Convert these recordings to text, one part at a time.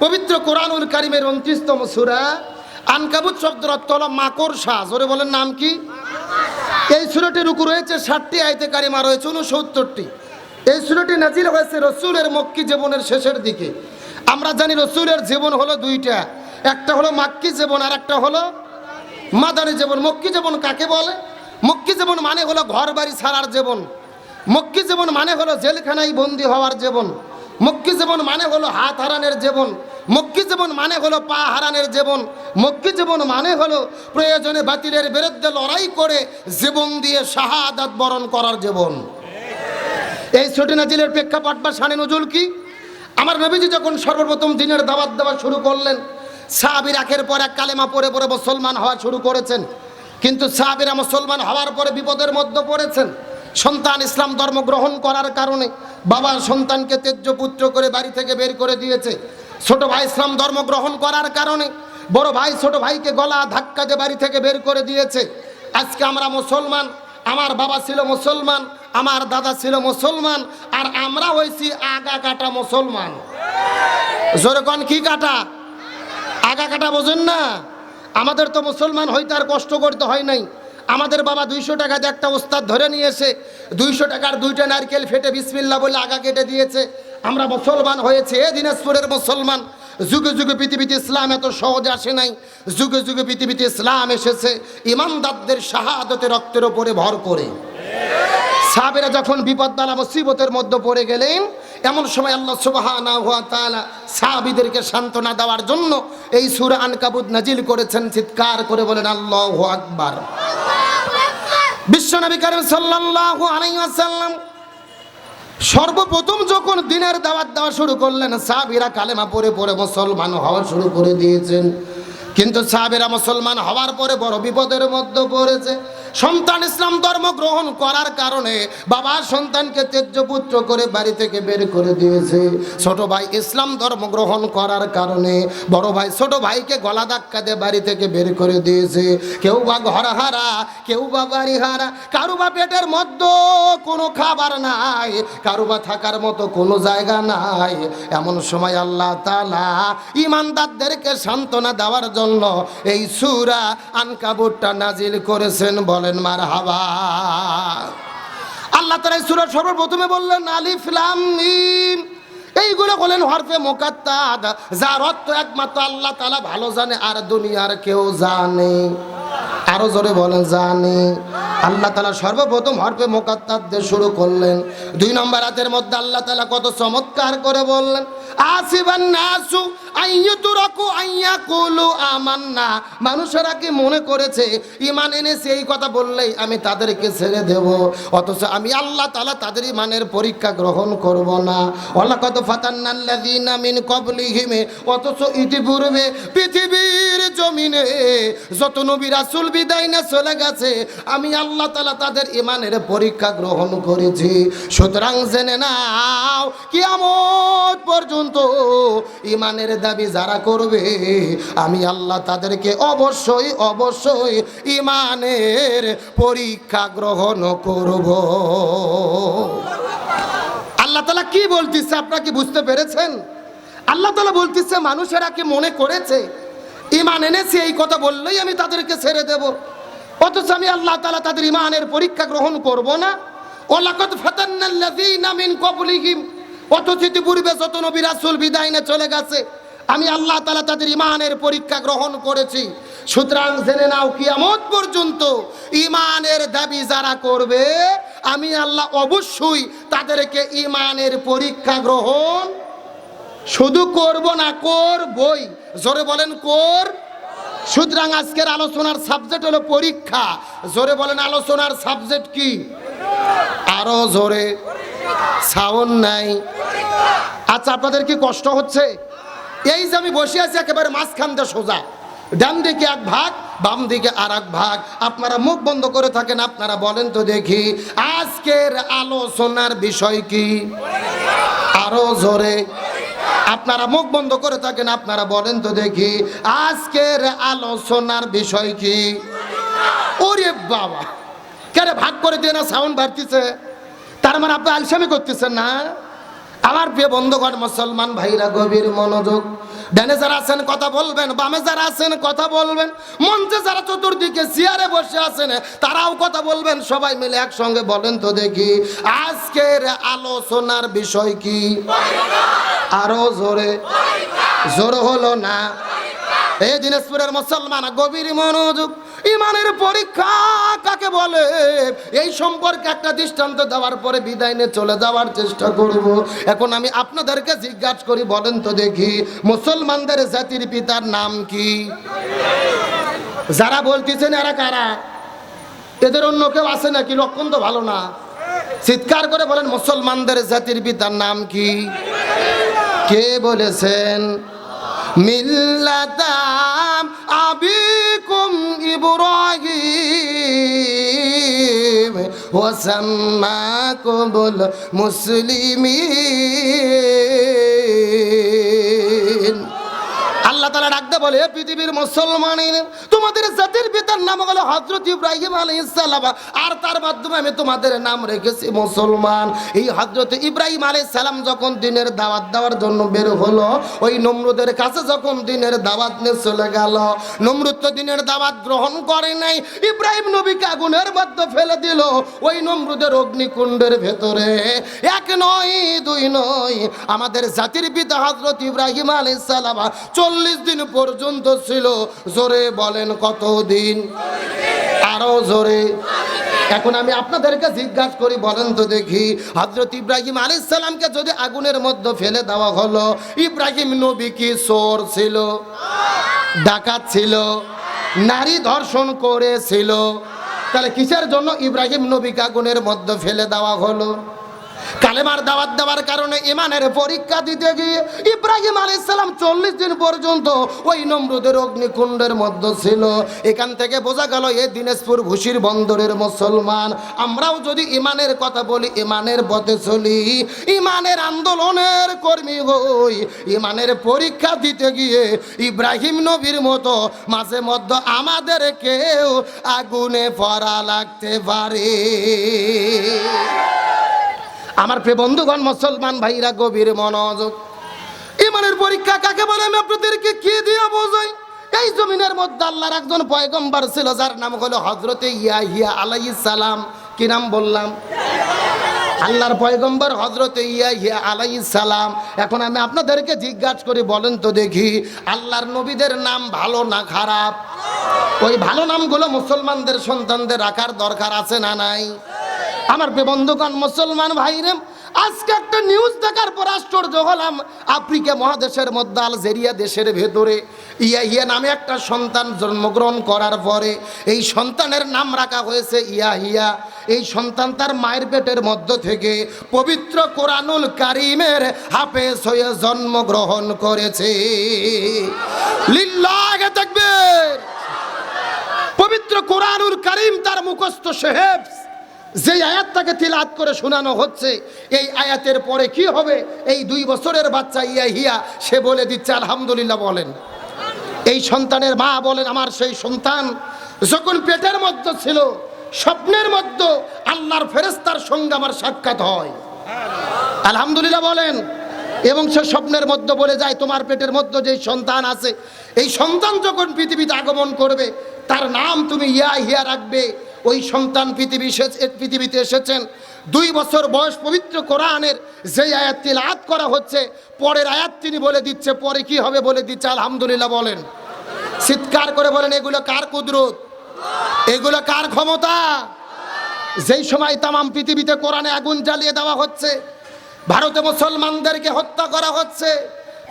পবিত্র কোরআনুল কারিমের উনত্রিশতম সুরা আনকাবুত শব্দর অর্থ হলো ওরে বলেন নাম কি? এই সুরটির রুকু রয়েছে ষাটটি আয়তে কারিমা, রয়েছে উনসত্তরটি। এই সুরটি নাজিল হয়েছে রসুলের মক্কি জীবনের শেষের দিকে। আমরা জানি রসুলের জীবন হলো দুইটা। একটা হলো মাক্কি জীবন আর একটা হলো মাদানী জীবন। মক্কি জীবন কাকে বলে? মক্কি জীবন মানে হলো ঘর বাড়ি ছাড়ার জীবন। মক্কি জীবন মানে হলো জেলখানায় বন্দি হওয়ার জীবন। মক্কি জীবন মানে হলো হাত হারানের জীবন। মক্কি জীবন মানে হলো পা হারানের জীবন। মক্কি জীবন মানে হলো প্রয়োজনে বাতিলের বিরুদ্ধে লড়াই করে জীবন দিয়ে শাহাদাত বরণ করার জীবন। এই ছোটি নাজিলের প্রেক্ষাপট বা সানে নজুল কি? আমার নবীজি যখন সর্বপ্রথম দিনের দাওয়াত দেওয়া শুরু করলেন, সাহাবির একের পর এক কালেমা পরে পরে মুসলমান হওয়া শুরু করেছেন। কিন্তু সাহাবিরা মুসলমান হওয়ার পরে বিপদের মধ্যে পড়েছেন। সন্তান ইসলাম ধর্ম গ্রহণ করার কারণে বাবা সন্তানকে তেজ্য পুত্র করে বাড়ি থেকে বের করে দিয়েছে। ছোট ভাই ইসলাম ধর্ম গ্রহণ করার কারণে বড় ভাই ছোট ভাইকে গলা ধাক্কা দিয়ে বাড়ি থেকে বের করে দিয়েছে। আজকে আমরা মুসলমান, আমার বাবা ছিল মুসলমান, আমার দাদা ছিল মুসলমান, আর আমরা হয়েছি আগা কাটা মুসলমান জোরকন কি কাটা? আগা কাটা বোঝেন না? আমাদের তো মুসলমান হইতে আর কষ্ট করতে হয় নাই। আমাদের বাবা দুইশো টাকা দিয়ে একটা ওস্তাদ ধরে নিয়েছে। দুইশো টাকার দুইটা নারকেল ফেটে বিসমিল্লা বলে আগা কেটে দিয়েছে। আমরা মুসলমান হয়েছে এ দিনাজপুরের মুসলমান। যুগে যুগে পৃথিবীতে ইসলাম এত সহজে আসে নাই। যুগে যুগে পৃথিবীতে ইসলাম এসেছে ইমানদারদের শাহাদতে রক্তের ওপরে ভর করে। সাবেরা যখন বিপদ বালা মুসিবতের মধ্যে পড়ে গেলেন এমন সময় আল্লাহ সুবহানাহু ওয়া তাআলা সাহাবীদেরকে সান্ত্বনা দেওয়ার জন্য এই সূরা আনকাবুত নাজিল করেছেন চিৎকার করে বলেন আল্লাহু আকবার। বিশ্বনবী করিম সাল্লাল্লাহু আলাইহি ওয়াসাল্লাম সর্বপ্রথম যখন দিনের দাওয়াত দেওয়া শুরু করলেন সাবিরা কালেমা পরে পরে মুসলমান হওয়া শুরু করে দিয়েছেন। কিন্তু সাহাবীরা মুসলমান হওয়ার পরে বড় বিপদের মধ্যে পড়েছে। সন্তান ইসলাম ধর্ম গ্রহণ করার কারণে বাবা সন্তানকে তেজ্য পুত্র করে বাড়ি থেকে বের করে দিয়েছে। ছোট ভাই ইসলাম ধর্ম গ্রহণ করার কারণে বড় ভাই ছোট ভাইকে গলা ধাক্কা দিয়ে বাড়ি থেকে বের করে দিয়েছে। কেউ বা ঘর হারা, কেউ বা বাড়ি হারা, কারু বা পেটের মধ্যে কোনো খাবার নাই, কারু বা থাকার মতো কোনো জায়গা নাই। এমন সময় আল্লাহ তালা ইমানদারদেরকে সান্ত্বনা দেওয়ার জন্য এই সুরা আনকাবুটটা নাজিল করেছেন। বলেন মার হাবা আল্লাহ তালা সুরা সর্বপ্রথমে বললেন, আলিফ লাম মিম। এইগুলো বলেন হরফে মোকাত্তাদ, যার অর্থ একমাত্র আল্লাহ তালা ভালো জানে আর দুনিয়ার কেউ জানে। আরও জোরে বলেন, জানে। আল্লাহ তালা সর্বপ্রথম হরফে মোকাত্তাদ দিয়ে শুরু করলেন। দুই নম্বর হাতের মধ্যে আল্লাহ তালা কত চমৎকার করে বললেন আসিবান নাসু আইয়ুতুরাকু আমান্না। মানুষেরা কি মনে করেছে? ইমান এনেছে, এই কথা বললেই আমি তাদেরকে ছেড়ে দেব। অথচ আমি আল্লাহ তালা তাদের ইমানের পরীক্ষা গ্রহণ করব না। কত ফাতান্নাল্লাযীনা মিন ক্বাবলিহিম, অথচ ইতিপূর্বে পৃথিবীর জমিনে যত নবী রাসূল বিদায় না চলে গেছে, আমি আল্লাহ তালা তাদের ইমানের পরীক্ষা গ্রহণ করেছি। সুতরাং জেনে নাও, কিয়ামত পর্যন্ত ইমানের দাবি যারা করবে, আমি আল্লাহ তাদেরকে অবশ্যই অবশ্যই ইমানের পরীক্ষা গ্রহণ করব। আল্লাহ তালা কি বলতেছে, আপনারা কি বুঝতে পেরেছেন? আল্লাহ তালা বলতেছে, মানুষেরা কি মনে করেছে? ইমান এনেছে, এই কথা বললেই আমি তাদেরকে ছেড়ে দেব। অথচ আমি আল্লাহ তালা তাদের ইমানের পরীক্ষা গ্রহণ করব না। ওলাকত ফাতান্নাল্লাযীনা মিন ক্বাবলিহিম অথচ পূর্বে যত নবী রাসূল বিদায় নিয়ে চলে গেছে, আমি আল্লাহ তালা তাদের ইমানের পরীক্ষা গ্রহণ করেছি। সুতরাং জেনে নাও, কিয়ামত পর্যন্ত ইমানের দাবি যারা করবে, আমি আল্লাহ অবশ্যই তাদেরকে ইমানের পরীক্ষা গ্রহণ শুধু করব না, করবই। জোরে বলেন, কর। সুতরাং আজকের আলোচনার সাবজেক্ট হলো পরীক্ষা। জোরে বলেন, আলোচনার সাবজেক্ট কি? আরও জোরে। সাউন্ড নাই। আচ্ছা আপনাদের কি কষ্ট হচ্ছে? এই যে আমি বসে আছি, একেবারে মাঝখান সোজা। ডান দিকে এক ভাগ, বাম দিকে আর এক ভাগ। আপনারা মুখ বন্ধ করে থাকেন, আপনারা বলেন তো দেখি, আজকের আলোচনার বিষয় কি? আরও জোরে। আপনারা মুখ বন্ধ করে থাকেন, আপনারা বলেন তো দেখি, আজকের আলোচনার বিষয় কি? ওরে বাবা, কেন ভাগ করে দিয়ে না সাউন্ড বাড়তিছে? তার মানে আপনি আলসামি করতেছেন না? আমার প্রিয় বন্ধুগণ, মুসলমান ভাইরা, গভীর মনোযোগ। ডানে যারা আছেন, কথা বলবেন, বামে যারা আছেন, কথা বলবেন। মঞ্চে যারা চতুর্দিকে চেয়ারে বসে আছেন, তারাও কথা বলবেন। সবাই মিলে একসঙ্গে বলেন তো দেখি, আজকের আলোচনার বিষয় কি? আরও জোরে। জোর হলো না? এই দিনাজপুরের মুসলমান, গভীর মনোযোগ, ইমানের পরীক্ষা কাকে বলে? এই সম্পর্কে একটা দৃষ্টান্ত দেওয়ার পরে বিদায় নিয়ে চলে যাওয়ার চেষ্টা করব। এখন আমি আপনাদেরকে জিজ্ঞাসা করি, বলেন তো দেখি, মুসলমানদের জাতির পিতার নাম কি? যারা বলতেছেন, এরা কারা? এদের অন্য কেউ আছে নাকি? লক্ষণ তো ভালো না। চিৎকার করে বলেন, মুসলমানদের জাতির পিতার নাম কি? কে বলেছেন? মিল্লাতাম আবিকুম ইব্রাহিম ওয়াসাম্মাকুমুল মুসলিমিন। বলে পৃথিবীর মুসলমানের, তোমাদের জাতির পিতার নাম হলো হজরত ইব্রাহিম আলাইসাল্লাম আর তার মাধ্যমে আমি তোমাদের নাম রেখেছি মুসলমান। এই হজরত ইব্রাহিম আলাইসাল্লাম যখন দিনের দাওয়াত দেওয়ার জন্য বের হলো, ওই নমরুদের কাছে যখন দিনের দাওয়াত নিয়ে চলে গেল, নমরুদ তো দিনের দাওয়াত গ্রহণ করে নাই, ইব্রাহিম নবীকে আগুনের মধ্যে ফেলে দিল। ওই নমরুদের অগ্নিকুণ্ডের ভেতরে এক নয়, দুই নয়, আমাদের জাতির পিতা হজরত ইব্রাহিম আলাইসাল্লাম চল্লিশ দিন পর্যন্ত ছিল। জোরে বলেন কতদিন? আরও জোরে। এখন আমি আপনাদেরকে জিজ্ঞাসা করি, বলেন তো দেখি। হজরত ইব্রাহিম আলাইসাল্লামকে যদি আগুনের মধ্যে ফেলে দেওয়া হলো, ইব্রাহিম নবী কি চোর ছিল? ডাকাত ছিল? নারী ধর্ষণ করেছিল? তাহলে কিসের জন্য ইব্রাহিম নবীকে আগুনের মধ্যে ফেলে দেওয়া হলো? কালেমার দাওয়াত দেওয়ার কারণে ইমানের পরীক্ষা দিতে গিয়ে ইব্রাহিম আলাইসাল্লাম চল্লিশ দিন পর্যন্ত ওই নমরুদের অগ্নিকুণ্ডের মধ্যে ছিল। এখান থেকে বোঝা গেল এ দিনাজপুর ভুশির বন্দরের মুসলমান। আমরাও যদি ইমানের কথা বলি ইমানের পথে চলি। ইমানের আন্দোলনের কর্মী হই। ইমানের পরীক্ষা দিতে গিয়ে ইব্রাহিম নবীর মতো মাঝে মধ্যে আমাদের কেউ আগুনে পড়া লাগতে পারে। আমার প্রিয় বন্ধুগণ, মুসলমান ভাইরা, গভীর মনোযোগ। ইমানের পরীক্ষা কাকে বলে? আমি আপনাদেরকে কি দিয়ে বোঝাই? এই জমিনের মধ্যে আল্লাহর একজন পয়গম্বর ছিল, যার নাম হলো হজরতে ইয়া হিয়া আলাইহিস সালাম। কি নাম বললাম? আল্লাহর পয়গম্বর হজরতে ইয়া হিয়া আলাইহিস সালাম। এখন আমি আপনাদেরকে জিজ্ঞাসা করি, বলেন তো দেখি, আল্লাহর নবীদের নাম ভালো না খারাপ? ওই ভালো নামগুলো মুসলমানদের সন্তানদের রাখার দরকার আছে না নাই? আমার বন্ধুগণ, মুসলমান ভাইরে, আজকে একটা নিউজ দেখার পর আশ্চর্য হলাম। আফ্রিকা মহাদেশের মধ্যে আলজেরিয়া দেশের ভেতরে ইয়া ইয়া নামে একটা সন্তান জন্মগ্রহণ করার পরে এই সন্তানের নাম রাখা হয়েছে ইয়া হিয়া এই সন্তান তার মায়ের পেটের মধ্য থেকে পবিত্র কোরআনুল কারিমের হাফেজ হয়ে জন্মগ্রহণ করেছে। লিল্লাহ থাকবে পবিত্র কোরআনুল কারিম তার মুখস্থ সাহেব যে আয়াতটাকে তিলাত করে শোনানো হচ্ছে, এই আয়াতের পরে কি হবে? এই দুই বছরের বাচ্চা ইয়া হিয়া, সে বলে দিচ্ছে, আলহামদুলিল্লাহ বলেন। এই সন্তানের মা বলেন, আমার সেই সন্তান যখন পেটের মধ্যে ছিল, স্বপ্নের মধ্যে আল্লাহর ফেরেস্তার সঙ্গে আমার সাক্ষাৎ হয়। আলহামদুলিল্লাহ বলেন। এবং সে স্বপ্নের মধ্যে বলে যায়, তোমার পেটের মধ্যে যে সন্তান আছে, এই সন্তান যখন পৃথিবীতে আগমন করবে, তার নাম তুমি ইয়া হিয়া রাখবে। ওই সন্তান পৃথিবী পৃথিবীতে এসেছেন। দুই বছর বয়স পবিত্র কোরআনের যে আয়াত তিলাত করা হচ্ছে, পরের আয়াত তিনি বলে দিচ্ছে, পরে কি হবে বলে দিচ্ছে, আলহামদুলিল্লাহ বলেন। চিৎকার করে বলেন, এগুলো কার কুদরত? এগুলো কার ক্ষমতা? যেই সময় তামাম পৃথিবীতে কোরআনে আগুন জ্বালিয়ে দেওয়া হচ্ছে, ভারতে মুসলমানদেরকে হত্যা করা হচ্ছে,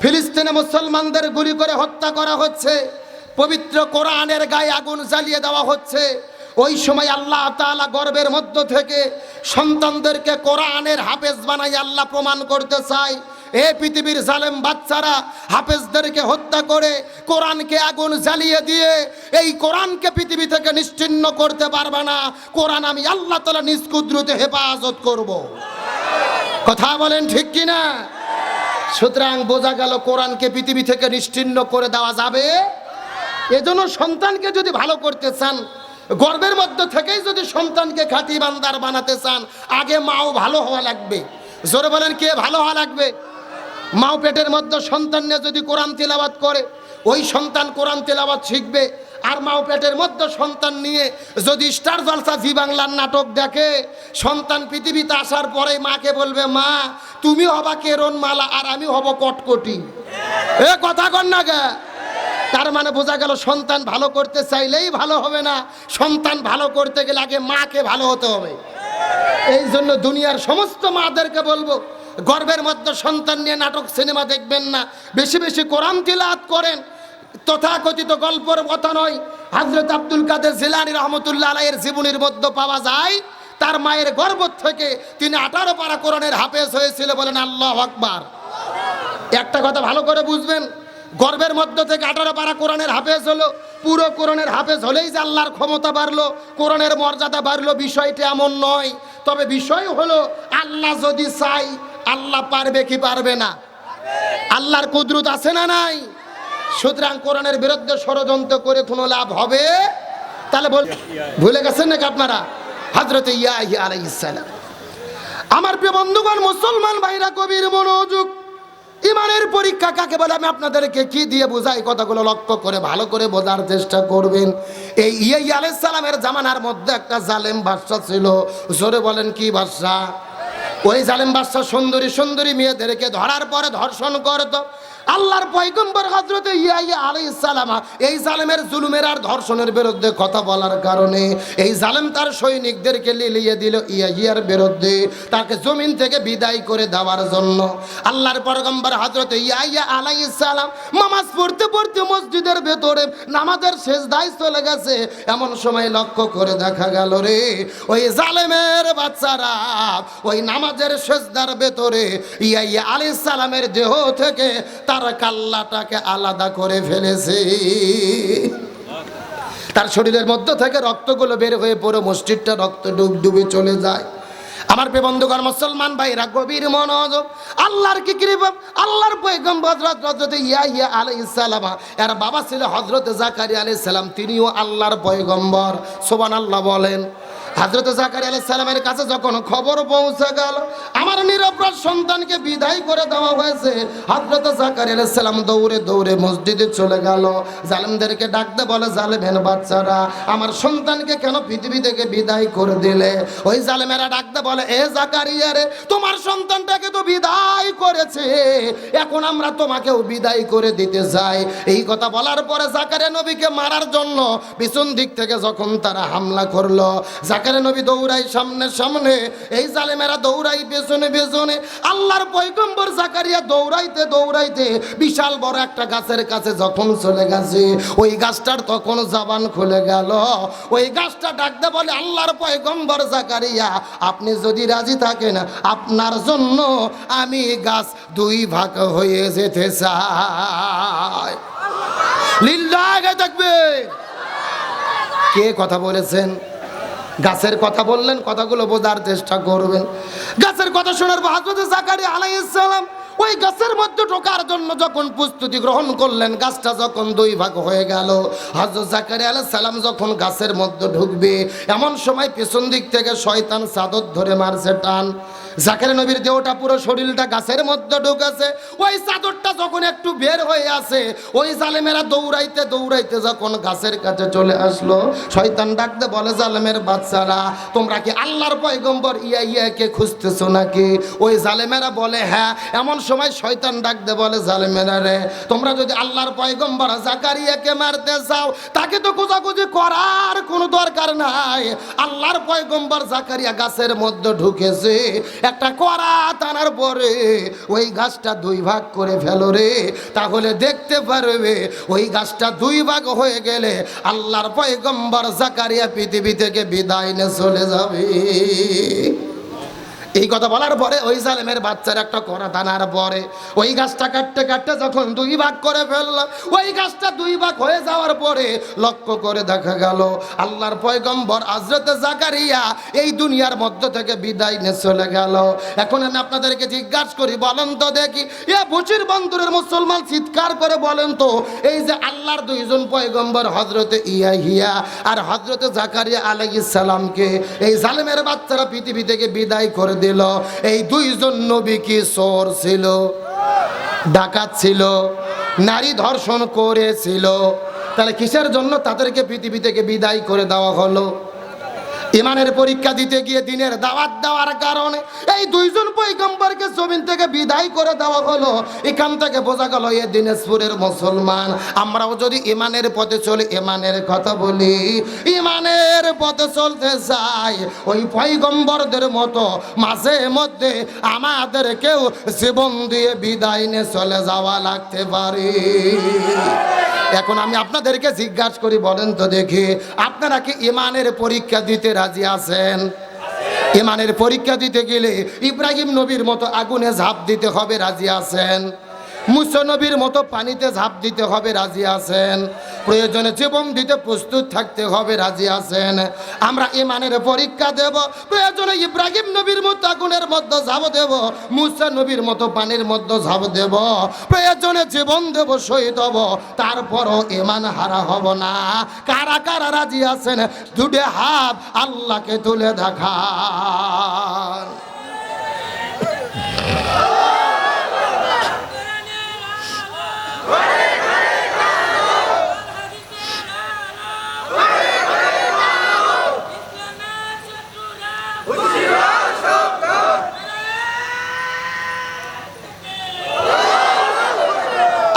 ফিলিস্তিনে মুসলমানদের গুলি করে হত্যা করা হচ্ছে, পবিত্র কোরআনের গায়ে আগুন জ্বালিয়ে দেওয়া হচ্ছে ওই সময় আল্লাহ তাআলা গর্বের মধ্য থেকে সন্তানদেরকে কোরআনের হাফেজ বানাই আল্লাহ প্রমাণ করতে চায়। এ পৃথিবীর জালেম বাচ্চারা হাফেজদেরকে হত্যা করে কোরআনকে আগুন জ্বালিয়ে দিয়ে এই কোরআনকে পৃথিবী থেকে নিশ্চিন্ন করতে পারবে না। কোরআন আমি আল্লাহ তালা নিজ কুদরতে হেফাজত করব। কথা বলেন ঠিক কিনা? সুতরাং বোঝা গেল কোরআনকে পৃথিবী থেকে নিশ্চিন্ন করে দেওয়া যাবে। এজন্য সন্তানকে যদি ভালো করতে চান গর্বের মধ্যে থেকেই যদি সন্তানকে খাতি বান্দার বানাতে চান, আগে মাও ভালো হওয়া লাগবে। জোরে বলেন, কে ভালো হওয়া লাগবে? মাও পেটের মধ্যে সন্তান নিয়ে যদি কোরআন তেলাবাত করে, ওই সন্তান কোরআন তেলাবাত শিখবে, আর মাও পেটের মধ্যে সন্তান নিয়ে যদি স্টার জলসা জি বাংলার নাটক দেখে, সন্তান পৃথিবীতে আসার পরে মাকে বলবে, মা তুমি হবা কেরন মালা আর আমি হব কটকটি। এ কথা কর না গে তার মানে বোঝা গেল সন্তান ভালো করতে চাইলেই ভালো হবে না। সন্তান ভালো করতে গেলে আগে মাকে ভালো হতে হবে। এই জন্য দুনিয়ার সমস্ত মাদেরকে বলব, গর্বের মধ্যে সন্তান নিয়ে নাটক, সিনেমা দেখবেন না। বেশি বেশি কোরআন তিলাত করেন। তথাকথিত গল্পের কথা নয়। হজরত আব্দুল কাদের জিলানি রহমতুল্লাহ আলাইয়ের জীবনীর মধ্যে পাওয়া যায়। তার মায়ের গর্ভ থেকে তিনি আঠারো পারা কোরআনের হাফেজ হয়েছিল বলেন আল্লাহ আকবার। একটা কথা ভালো করে বুঝবেন গর্বের মধ্য থেকে আঠারো পারা কোরআনের হাফেজ হলো। পুরো কোরআনের হাফেজ হলেই যে আল্লাহর ক্ষমতা বাড়লো, কোরআনের মর্যাদা বাড়লো, বিষয়টি এমন নয়। তবে বিষয় হলো, আল্লাহ যদি চাই আল্লাহ পারবে কি পারবে না? আল্লাহর কুদরত আছে না নাই? সুতরাং কোরআনের বিরুদ্ধে ষড়যন্ত্র করে কোনো লাভ হবে? তাহলে বল ভুলে গেছেন নাকি আপনারা? হজরত ইয়াহি আলাইসালাম আমার প্রিয় বন্ধুগণ, মুসলমান ভাইরা, কবির মনোযোগ ইমানের পরীক্ষা কাকে বলে? আমি আপনাদেরকে কি দিয়ে বোঝাই? কথাগুলো লক্ষ্য করে, ভালো করে বোঝার চেষ্টা করবেন। এই ইয়ে আলাইসালামের জামানার মধ্যে একটা জালেম বাদশা ছিল। জোরে বলেন, কি বাদশা? ওই জালেম বাদশা সুন্দরী সুন্দরী মেয়েদেরকে ধরার পরে ধর্ষণ করত। আল্লাহর পয়গম্বর হজরত ইয়া আলাইহিস সালাম, এই জালেমের জুলুমের আর ধর্ষণের বিরুদ্ধে কথা বলার কারণে এই জালেম তার সৈনিকদেরকে লিলিয়ে দিল ইয়া ইয়ার বিরুদ্ধে, তাকে জমিন থেকে বিদায় করে দেওয়ার জন্য। আল্লাহর পয়গম্বর হজরত ইয়া আলাইহিস সালাম নামাজ পড়তে পড়তে মসজিদের ভেতরে নামাজের শেষ দায় চলে গেছে। এমন সময় লক্ষ্য করে দেখা গেল রে, ওই জালেমের বাচ্চারা ওই নামাজের শেষদার ভেতরে ইয়া ইয়া আলাইহিস সালামের দেহ থেকে তার কাল্লাটাকে আলাদা করে ফেলেছে। তার শরীরের মধ্য থেকে রক্তগুলো বের হয়ে পড়ে মসজিদটা রক্ত ডুব ডুবে চলে যায়। আমার প্রিয় বন্ধুগণ, মুসলমান ভাইরা গভীর মনোযোগ, আল্লাহর কি কৃপা, আল্লাহর পয়গম্বর হযরত হযরত ইয়া ইয়া আলাইহিস সালাম, এর বাবা ছিল হযরত জাকারিয়া আলাইহিস সালাম, তিনিও আল্লাহর পয়গম্বর। সুবহানাল্লাহ বলেন হযরত জাকারিয়া আলাইহিস সালামের কাছে যখন খবর পৌঁছে গেল, আমার নিরপরাধ সন্তানকে বিদায় করে দেওয়া হয়েছে, হযরত জাকারিয়া আলাইহিস সালাম দৌড়ে দৌড়ে মসজিদে চলে গেল। জালেমদেরকে ডাকতে বলে বাচ্চারা, আমার সন্তানকে কেন পৃথিবী থেকে বিদায় করে দিলে? ওই জালেমেরা ডাকতে বলে, এ জাকারিয়া রে, তোমার সন্তানটাকে তো বিদায় করেছে, এখন আমরা তোমাকেও বিদায় করে দিতে চাই। এই কথা বলার পরে জাকারিয়া নবীকে মারার জন্য পিছন দিক থেকে যখন তারা হামলা করল জাকারিয়া নবী দৌড়াই সামনে সামনে, এই জালেমেরা দৌড়াই পেছনে পেছনে। আল্লাহর পয়গম্বর জাকারিয়া দৌড়াইতে দৌড়াইতে বিশাল বড় একটা গাছের কাছে যখন চলে গেছে, ওই গাছটার তখন জবান খুলে গেল। ওই গাছটা ডাকতে বলে, আল্লাহর পয়গম্বর জাকারিয়া, আপনি যদি রাজি থাকেন, আপনার জন্য আমি গাছ দুই ভাগ হয়ে যেতে চাই। লিল্লাহে থাকবে কে কথা বলেছেন? গাছের কথা বললেন, কথাগুলো বোঝার চেষ্টা করবেন। গাছের কথা শোনার পর হাজরত জাকারিয়া আলাইহিস সালাম ওই গাছের মধ্যে ঢোকার জন্য যখন প্রস্তুতি গ্রহণ করলেন, গাছটা যখন দুই ভাগ হয়ে গেল হাজরত জাকারি আলাইহিস সালাম যখন গাছের মধ্যে ঢুকবে, এমন সময় পেছন দিক থেকে শয়তান চাদর ধরে মারছে, টান। জাকের নবীর দেহটা পুরো শরীরটা গাছের মধ্যে ঢুকেছে। ওই চাদরটা যখন একটু বের হয়ে আসে ওই জালেমেরা দৌড়াইতে দৌড়াইতে যখন গাছের কাছে চলে আসলো, শয়তান ডাকতে বলে, জালেমের বাচ্চারা, তোমরা কি আল্লাহর পয়গম্বর ইয়া ইয়াকে খুঁজতেছো নাকি? ওই জালেমেরা বলে হ্যাঁ। এমন সময় শয়তান ডাকতে বলে, জালেমেরা রে, তোমরা যদি আল্লাহর পয়গম্বর জাকারিয়াকে মারতে চাও, তাকে তো খোঁজাখুঁজি করার কোনো দরকার নাই। আল্লাহর পয়গম্বর জাকারিয়া গাছের মধ্যে ঢুকেছে। একটা করা টানার পরে ওই গাছটা দুই ভাগ করে ফেলো রে। তাহলে দেখতে পারবে, ওই গাছটা দুই ভাগ হয়ে গেলে আল্লাহর পয়গম্বর জাকারিয়া পৃথিবী থেকে বিদায় নিয়ে চলে যাবে। এই কথা বলার পরে ওই জালেমের বাচ্চার একটা করা টানার পরে ওই গাছটা কাটতে কাটতে যখন দুই ভাগ করে ফেলল, ওই গাছটা দুই ভাগ হয়ে যাওয়ার পরে লক্ষ্য করে দেখা গেল, আল্লাহর পয়গম্বর আজরতে জাকারিয়া এই দুনিয়ার মধ্য থেকে বিদায় নিয়ে চলে গেল। এখন আমি আপনাদেরকে জিজ্ঞাসা করি, বলেন তো দেখি, এ বসির বন্ধুরের মুসলমান চিৎকার করে বলেন তো, এই যে আল্লাহর দুইজন পয়গম্বর হজরতে ইয়া হিয়া আর হজরতে জাকারিয়া আলাইহিস সালামকে, এই জালেমের বাচ্চারা পৃথিবী থেকে বিদায় করে দিল। এই দুইজন নবী কি চোর ছিল? ডাকাত ছিল? নারী ধর্ষণ করেছিল? তাহলে কিসের জন্য তাদেরকে পৃথিবী থেকে বিদায় করে দেওয়া হলো? ইমানের পরীক্ষা দিতে গিয়ে দিনের দাওয়াত দেওয়ার কারণে এই দুইজন পৈগম্বরকে জমিন থেকে বিদায় করে দেওয়া হলো। এখান থেকে বোঝা গেল এ দিনাজপুরের মুসলমান। আমরাও যদি ইমানের পথে চলি, ইমানের কথা বলি। ইমানের পথে চলতে চাই। ওই পৈগম্বরদের মতো মাঝে মধ্যে আমাদেরকেও জীবন দিয়ে বিদায় নিয়ে চলে যাওয়া লাগতে পারে। এখন আমি আপনাদেরকে জিজ্ঞাসা করি, বলেন তো দেখি, আপনারা কি ইমানের পরীক্ষা দিতে রাজি আছেন? ইমানের পরীক্ষা দিতে গেলে ইব্রাহিম নবীর মতো আগুনে ঝাঁপ দিতে হবে, রাজি আছেন? মুসা নবীর মতো পানিতে ঝাঁপ দিতে হবে, রাজি আছেন? প্রয়োজনে জীবন দিতে প্রস্তুত থাকতে হবে, রাজি আছেন? আমরা ইমানের পরীক্ষা দেব, প্রয়োজনে ইব্রাহিম নবীর মতো আগুনের মধ্যে ঝাঁপ দেব, মুসা নবীর মতো পানির মধ্যে ঝাঁপ দেব। প্রয়োজনে জীবন দেব, শহীদ হব, তারপরও ইমান হারা হব না। কারা কারা রাজি আছেন? দুটে হাত আল্লাহকে তুলে দেখান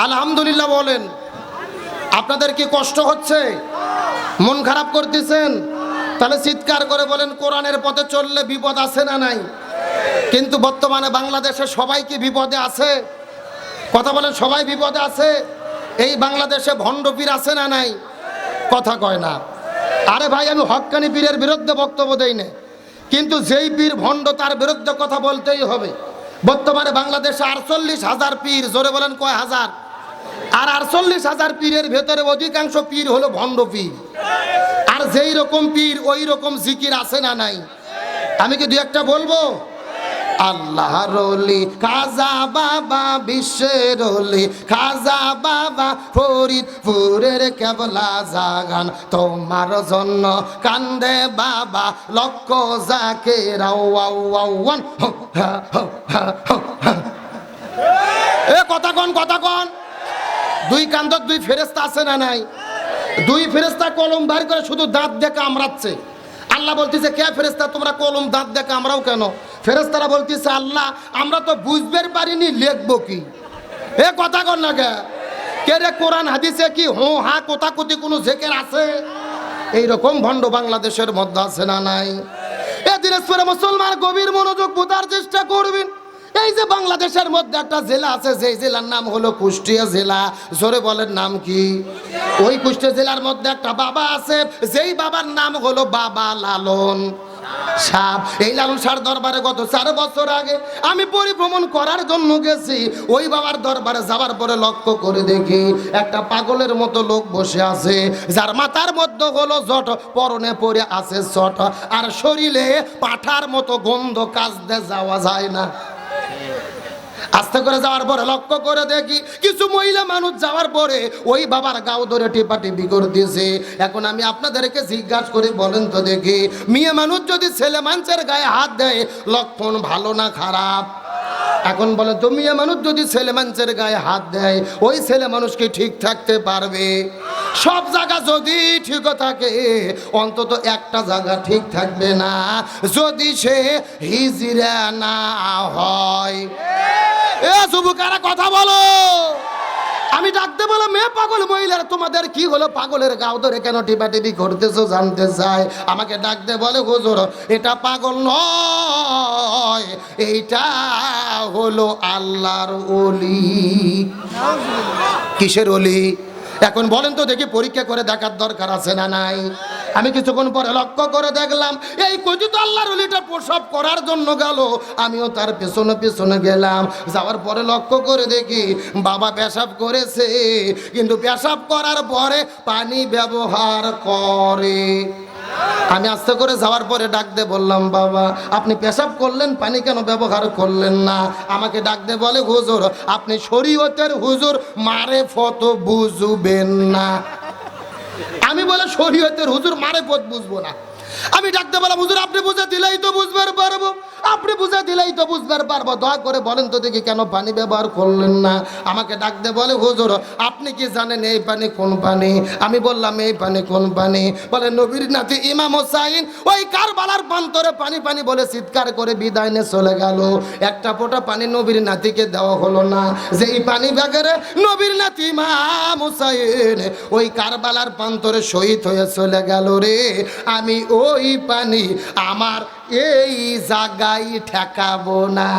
আলহামদুলিল্লাহ বলেন আপনাদের কি কষ্ট হচ্ছে? মন খারাপ করতেছেন? তাহলে চিৎকার করে বলেন, কোরআনের পথে চললে বিপদ আছে না নাই? কিন্তু বর্তমানে বাংলাদেশে সবাই কি বিপদে আছে? কথা বলেন, সবাই বিপদে আছে? এই বাংলাদেশে ভণ্ড পীর আছে না নাই? কথা কয় না। আরে ভাই, আমি হক্কানি পীরের বিরুদ্ধে বক্তব্য দেই না কিন্তু যেই পীর ভণ্ড, তার বিরুদ্ধে কথা বলতেই হবে। বর্তমানে বাংলাদেশে আটচল্লিশ হাজার পীর, জোরে বলেন কয় হাজার? আর আটচল্লিশ হাজার পীরের ভেতরে অধিকাংশ পীর হলো ভণ্ড পীর। আর যেই রকম পীর, ওই রকম জিকির আছে না নাই? আমি কি দু একটা বলব? আল্লাহ রলি, খাজা বাবা বিশ্বের রলি, খাজা বাবা ফরিদপুরের কেবলা জাগান। তোমার জন্য কান্দে বাবা লক্ষ যাকে এ কথা কন কথা কন। দুই কান্দর দুই ফেরেস্তা আছে না নাই? দুই ফেরেস্তা কলম বার করে শুধু দাঁত দেখে আমরাচ্ছে আল্লাহ বলতেছে, কে ফেরেস্তা তোমরা কলম দাঁত দেখে আমরাও কেন? ফেরেস্তারা বলতেছে, আল্লাহ, আমরা তো বুঝতে পারিনি, লিখব কি? এ কথা কর না কে? কে রে কোরআন হাদিসে কি হো হা কোথা কোথি কোনো জেকের আছে? এইরকম ভণ্ড বাংলাদেশের মধ্যে আছে না নাই? এ দিনাজপুরে মুসলমান গভীর মনোযোগ বোঝার চেষ্টা করবেন। এই যে বাংলাদেশের মধ্যে একটা জেলা আছে সেই জেলার নাম হলো কুষ্টিয়া জেলা। জোরে বলেন নাম কি? ওই কুষ্টিয়া জেলার মধ্যে একটা বাবা আছে, যেই বাবার নাম হলো বাবা লালন এই লালন সার দরবারে গত চার বছর আগে আমি পরিভ্রমণ করার জন্য গেছি। ওই বাবার দরবারে যাওয়ার পরে লক্ষ্য করে দেখি একটা পাগলের মতো লোক বসে আছে, যার মাথার মধ্যে হলো জট, পরনে পরে আছে চট আর শরীরে পাঠার মতো গন্ধ কাজতে যাওয়া যায় না। আস্তে করে যাওয়ার পরে লক্ষ্য করে দেখি কিছু মহিলা মানুষ যাওয়ার পরে ওই বাবার গাও ধরে টিপা টিপি দিয়েছে। এখন আমি আপনাদেরকে জিজ্ঞাসা করে, বলেন তো দেখি। মেয়ে মানুষ যদি ছেলে মানুষের গায়ে হাত দেয়, লক্ষণ ভালো না খারাপ? এখন বলে তো মানুষ যদি ছেলে মানুষের গায়ে হাত দেয়, ওই ছেলে মানুষকে ঠিক থাকতে পারবে? সব জায়গা যদি ঠিক থাকে, অন্তত একটা জায়গা ঠিক থাকবে না, যদি সে হিজিরা না হয়। এ যুবকারা, কথা বলো। ডাকতে বলে মেয়ে পাগল মহিলার, তোমাদের কি হলো? পাগলের গাও ধরে কেন টিপাটিপি করতেছো জানতে চাই? আমাকে ডাকতে বলে, হুজুর, এটা পাগল নয়, এইটা হলো আল্লাহর অলি কিসের অলি এখন বলেন তো দেখি পরীক্ষা করে দেখার দরকার আছে না নাই? আমি কিছুক্ষণ পরে লক্ষ্য করে দেখলাম, এই কথিত আল্লাহর অলিটা প্রসব করার জন্য গেল। আমিও তার পেছনে পেছনে গেলাম। যাওয়ার পরে লক্ষ্য করে দেখি, বাবা পেশাব করেছে। কিন্তু পেশাব করার পরে পানি ব্যবহার করে। আমি আস্তে করে যাওয়ার পরে ডাক দিয়ে বললাম, বাবা, আপনি পেশাব করলেন, পানি কেন ব্যবহার করলেন না? আমাকে ডাক দিয়ে বলে, হুজুর, আপনি শরীয়তের হুজুর মারে ফত বুঝবেন না। আমি বলে শরীয়তের হুজুর মারে পথ বুঝব না। আমি ডাকতে বললাম, হুজুর, আপনি বুঝে দিলেই তো বুঝবার পারব। আপনি বুঝে দিলেই তো বুঝবার পারব। দয়া করে বলেন তো দেখি কেন পানি ব্যবহার করলেন না? আমাকে ডাক দে বলে, হুজুর, আপনি কি জানেন এই পানি কোন পানি? আমি বললাম, এই পানি কোন পানি? বলে, নবীর নাতি ইমাম হোসাইন ওই কারবালার প্রান্তরে পানি পানি বলে চিৎকার করে বিদায় নিয়ে চলে গেল। একটা ফোঁটা পানি নবীর নাতিকে দেওয়া হলো না। যে এই পানি ব্যাগেরে নবীর নাতি ইমাম হোসাইন ওই কারবালার প্রান্তরে শহীদ হয়ে চলে গেল রে। আমি ওই পানি? আমার এই জায়গায় ঠেকাবো না।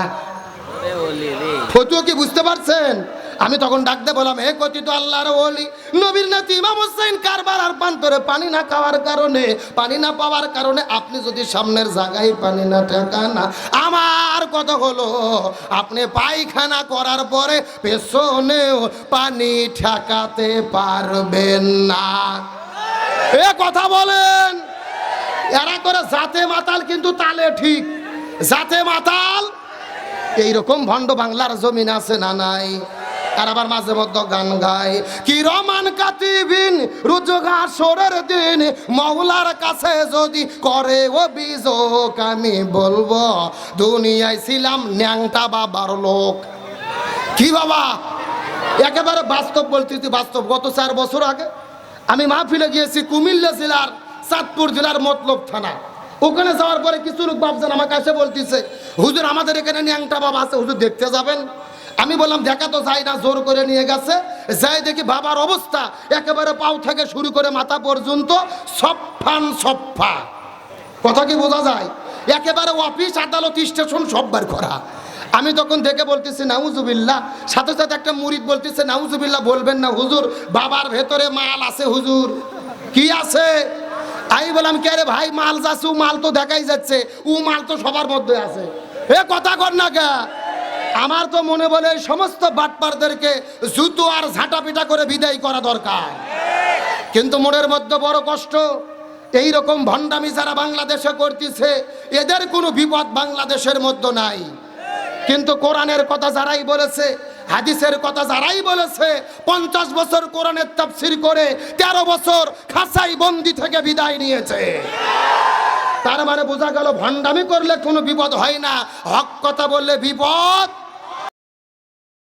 ফতুয়া কি বুঝতে পারছেন? আমি তখন ডাকতে বললাম হে কথিত আল্লাহর ওলি নবীর নাতি ইমাম হোসেন কারবার আর প্রান্তরে পানি না খাওয়ার কারণে পানি না পাওয়ার কারণে আপনি যদি সামনের জায়গায় পানি না ঠেকান না আমার কথা হলো আপনি পায়খানা করার পরে পেছনেও পানি ঠেকাতে পারবেন না। এ কথা বলেন। এরা করে জাতে মাতাল কিন্তু তালে ঠিক। জাতে মাতাল? এইরকম ভণ্ড বাংলার জমিন আছে না নাই? আর আবার মাঝে মধ্যে গান গায়। কি রমান কাতিবিন রোজগার সরের দিন, মৌলার কাছে যদি করে অভিযোগ, আমি বলব, দুনিয়ায় ছিলাম ন্যাংটা বাবার লোক। কি বাবা? একেবারে বাস্তব বলতেছি বাস্তব, গত চার বছর আগে আমি মাহফিলে গিয়েছি কুমিল্লা জেলার চাঁদপুর জেলার মতলব থানা। ওখানে যাওয়ার পরে কিছু লোক বাপজান আমার কাছে বলতেছে, হুজুর, আমাদের এখানে ন্যাংটা বাবা আছে, হুজুর, দেখতে যাবেন? আমি বললাম, দেখা তো যাই না, জোর করে নিয়ে গেছে। যাই দেখি বাবার অবস্থা, একেবারে পাও থেকে শুরু করে মাথা পর্যন্ত সফান সফা কথা কি বোঝা যায়? একেবারে অফিস, আদালত, স্টেশন সব বার করা। আমি তখন দেখে বলতেছি, নাউজুবিল্লাহ। সাথে সাথে একটা মুরিদ বলতেছে, নাউজুবিল্লাহ, বলবেন না, হুজুর, বাবার ভেতরে মাল আছে, হুজুর। কি আছে? আমি বললাম, কে রে ভাই, মাল যাচ্ছে ও মাল তো দেখাই যাচ্ছে। ও মাল তো সবার মধ্যে আছে। এ কথা কর না কে? আমার তো মনে বলে সমস্ত বাটপারদেরকে জুতো আর ঝাঁটা পিটা করে বিদায় করা দরকার। কিন্তু মনের মধ্যে বড় কষ্ট, এই রকম ভণ্ডামি যারা বাংলাদেশে করতেছে, এদের কোনো বিপদ বাংলাদেশের মধ্যে নাই। কিন্তু কোরআনের কথা যারাই বলেছে হাদিসের কথা যারাই বলেছে, পঞ্চাশ বছর কোরআনের তাফসির করে তেরো বছর খাসাই বন্দি থেকে বিদায় নিয়েছে। তার মানে বোঝা গেল ভণ্ডামি করলে কোনো বিপদ হয় না। হক কথা বললে বিপদ।